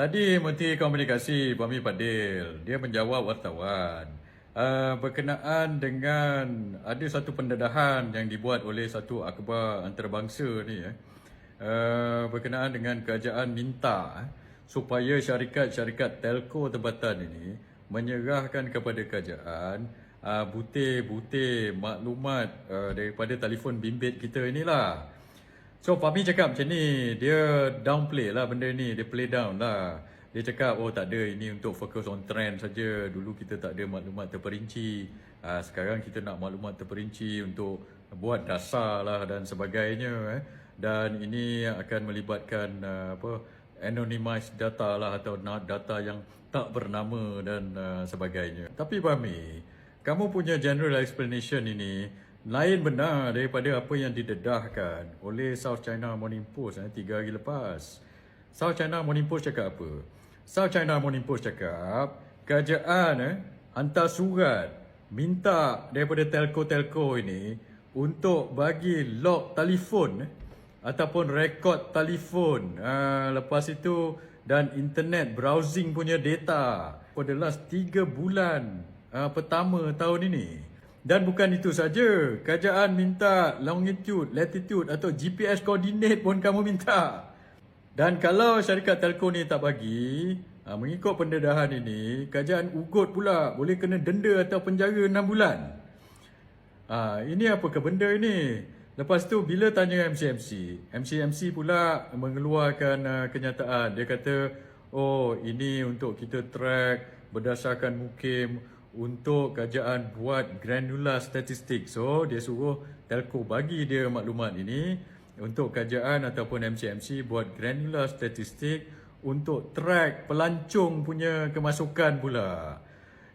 Tadi Menteri Komunikasi Bami Padil, dia menjawab wartawan uh, berkenaan dengan ada satu pendedahan yang dibuat oleh satu akhbar antarabangsa ni eh, uh, berkenaan dengan kerajaan minta eh, supaya syarikat-syarikat telco tempatan ini menyerahkan kepada kerajaan uh, butir-butir maklumat uh, daripada telefon bimbit kita inilah. So Fahmi cakap macam ni, dia downplay lah benda ni, dia play down lah. Dia cakap, oh tak ada, ini untuk fokus on trend saja. Dulu kita tak ada maklumat terperinci. Uh, sekarang kita nak maklumat terperinci untuk buat dasar lah dan sebagainya. Eh. Dan ini akan melibatkan uh, apa anonymized data lah atau data yang tak bernama dan uh, sebagainya. Tapi Fahmi, kamu punya general explanation ini lain benar daripada apa yang didedahkan oleh South China Morning Post eh, tiga hari lepas. South China Morning Post cakap apa? South China Morning Post cakap kerajaan eh, hantar surat minta daripada telco-telco ini untuk bagi log telefon eh, ataupun rekod telefon uh, lepas itu dan internet browsing punya data pada last 3 bulan uh, pertama tahun ini. Dan bukan itu saja, kerajaan minta longitude, latitude atau GPS coordinate pun kamu minta. Dan kalau syarikat telco ni tak bagi, ha, mengikut pendedahan ini, kerajaan ugut pula boleh kena denda atau penjara 6 bulan. Ha, ini apa ke benda ini? Lepas tu bila tanya MCMC, MCMC pula mengeluarkan uh, kenyataan. Dia kata, oh ini untuk kita track berdasarkan mukim untuk kerajaan buat granular statistik. So, dia suruh telco bagi dia maklumat ini untuk kerajaan ataupun MCMC buat granular statistik untuk track pelancong punya kemasukan pula.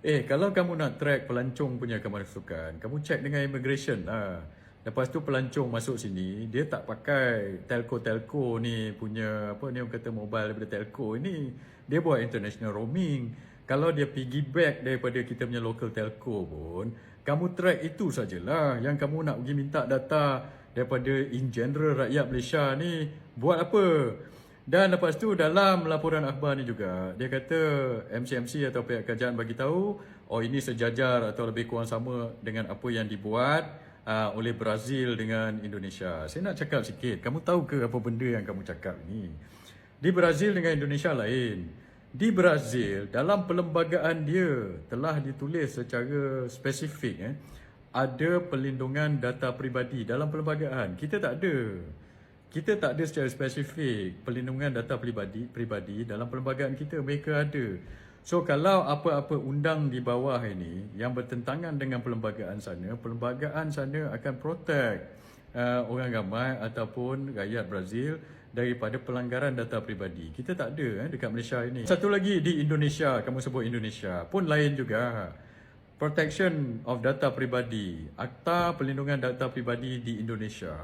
Eh, kalau kamu nak track pelancong punya kemasukan, kamu check dengan immigration lah. Lepas tu pelancong masuk sini, dia tak pakai telco-telco ni punya apa ni orang kata mobile daripada telco ini. Dia buat international roaming kalau dia piggyback daripada kita punya local telco pun, kamu track itu sajalah. Yang kamu nak pergi minta data daripada in general rakyat Malaysia ni buat apa? Dan lepas tu dalam laporan akhbar ni juga, dia kata MCMC atau pihak kerajaan bagi tahu, oh ini sejajar atau lebih kurang sama dengan apa yang dibuat uh, oleh Brazil dengan Indonesia. Saya nak cakap sikit, kamu tahu ke apa benda yang kamu cakap ni? Di Brazil dengan Indonesia lain. Di Brazil, dalam perlembagaan dia telah ditulis secara spesifik eh, ada pelindungan data peribadi dalam perlembagaan. Kita tak ada. Kita tak ada secara spesifik pelindungan data peribadi peribadi dalam perlembagaan kita. Mereka ada. So kalau apa-apa undang di bawah ini yang bertentangan dengan perlembagaan sana, perlembagaan sana akan protect uh, orang ramai ataupun rakyat Brazil daripada pelanggaran data peribadi. Kita tak ada eh, dekat Malaysia ini. Satu lagi di Indonesia, kamu sebut Indonesia, pun lain juga. Protection of data peribadi, Akta Perlindungan Data Peribadi di Indonesia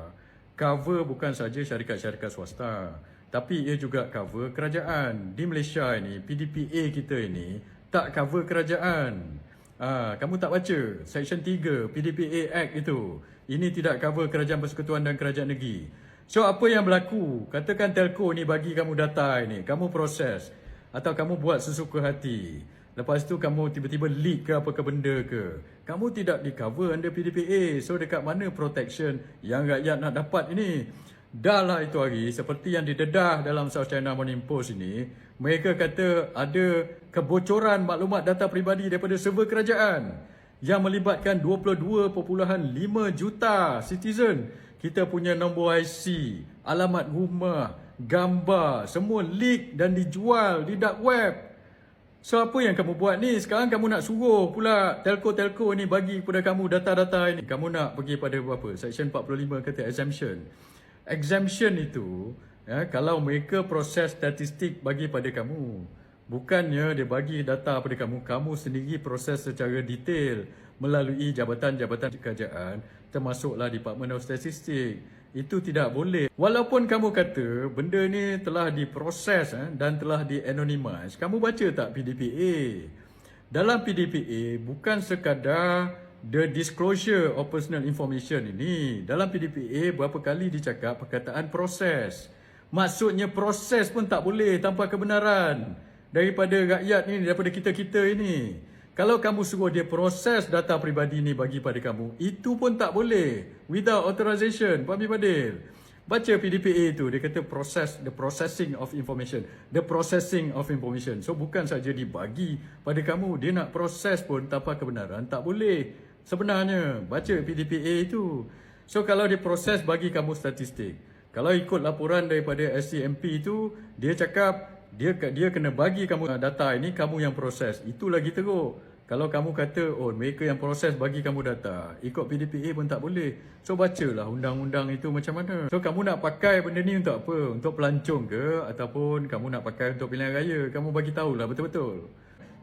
cover bukan saja syarikat-syarikat swasta, tapi ia juga cover kerajaan. Di Malaysia ini, PDPA kita ini tak cover kerajaan. Ah, kamu tak baca Section 3 PDPA Act itu. Ini tidak cover kerajaan persekutuan dan kerajaan negeri. So apa yang berlaku? Katakan telco ni bagi kamu data ini, kamu proses atau kamu buat sesuka hati. Lepas tu kamu tiba-tiba leak ke apa ke benda ke. Kamu tidak di cover under PDPA. So dekat mana protection yang rakyat nak dapat ini? Dah lah itu hari seperti yang didedah dalam South China Morning Post ini, mereka kata ada kebocoran maklumat data peribadi daripada server kerajaan yang melibatkan 22.5 juta citizen kita punya nombor IC, alamat rumah, gambar, semua leak dan dijual di dark web. So apa yang kamu buat ni? Sekarang kamu nak suruh pula telco-telco ni bagi kepada kamu data-data ini. Kamu nak pergi pada apa? Section 45 kata exemption. Exemption itu, ya, kalau mereka proses statistik bagi pada kamu, bukannya dia bagi data pada kamu, kamu sendiri proses secara detail melalui jabatan-jabatan kerajaan termasuklah Department of Statistics. Itu tidak boleh. Walaupun kamu kata benda ni telah diproses eh, dan telah di-anonymize, kamu baca tak PDPA? Dalam PDPA bukan sekadar the disclosure of personal information ini. Dalam PDPA berapa kali dicakap perkataan proses. Maksudnya proses pun tak boleh tanpa kebenaran daripada rakyat ni, daripada kita-kita ini. Kalau kamu suruh dia proses data peribadi ni bagi pada kamu, itu pun tak boleh without authorization. Fahmi Fadil? Baca PDPA tu, dia kata process, the processing of information. The processing of information. So bukan saja dibagi pada kamu, dia nak proses pun tanpa kebenaran, tak boleh. Sebenarnya, baca PDPA itu. So kalau dia proses bagi kamu statistik. Kalau ikut laporan daripada SCMP itu, dia cakap dia dia kena bagi kamu data ini, kamu yang proses. Itu lagi teruk. Kalau kamu kata, oh mereka yang proses bagi kamu data, ikut PDPA pun tak boleh. So bacalah undang-undang itu macam mana. So kamu nak pakai benda ni untuk apa? Untuk pelancong ke? Ataupun kamu nak pakai untuk pilihan raya? Kamu bagi tahulah betul-betul.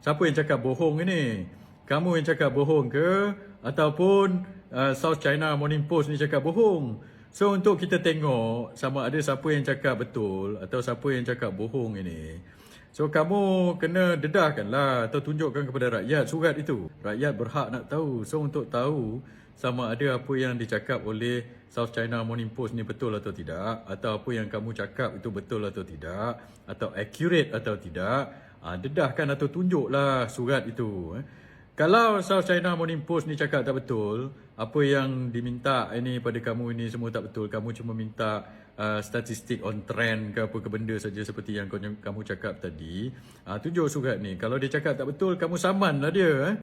Siapa yang cakap bohong ini? Kamu yang cakap bohong ke? Ataupun uh, South China Morning Post ni cakap bohong? So untuk kita tengok sama ada siapa yang cakap betul atau siapa yang cakap bohong ini. So kamu kena dedahkanlah atau tunjukkan kepada rakyat surat itu. Rakyat berhak nak tahu. So untuk tahu sama ada apa yang dicakap oleh South China Morning Post ni betul atau tidak atau apa yang kamu cakap itu betul atau tidak atau accurate atau tidak, ah, dedahkan atau tunjuklah surat itu. eh. Kalau South China Morning Post ni cakap tak betul, apa yang diminta ini pada kamu ini semua tak betul. Kamu cuma minta uh, statistik on trend ke apa ke benda saja seperti yang kamu cakap tadi. Uh, tunjuk surat ni. Kalau dia cakap tak betul, kamu saman lah dia. Eh?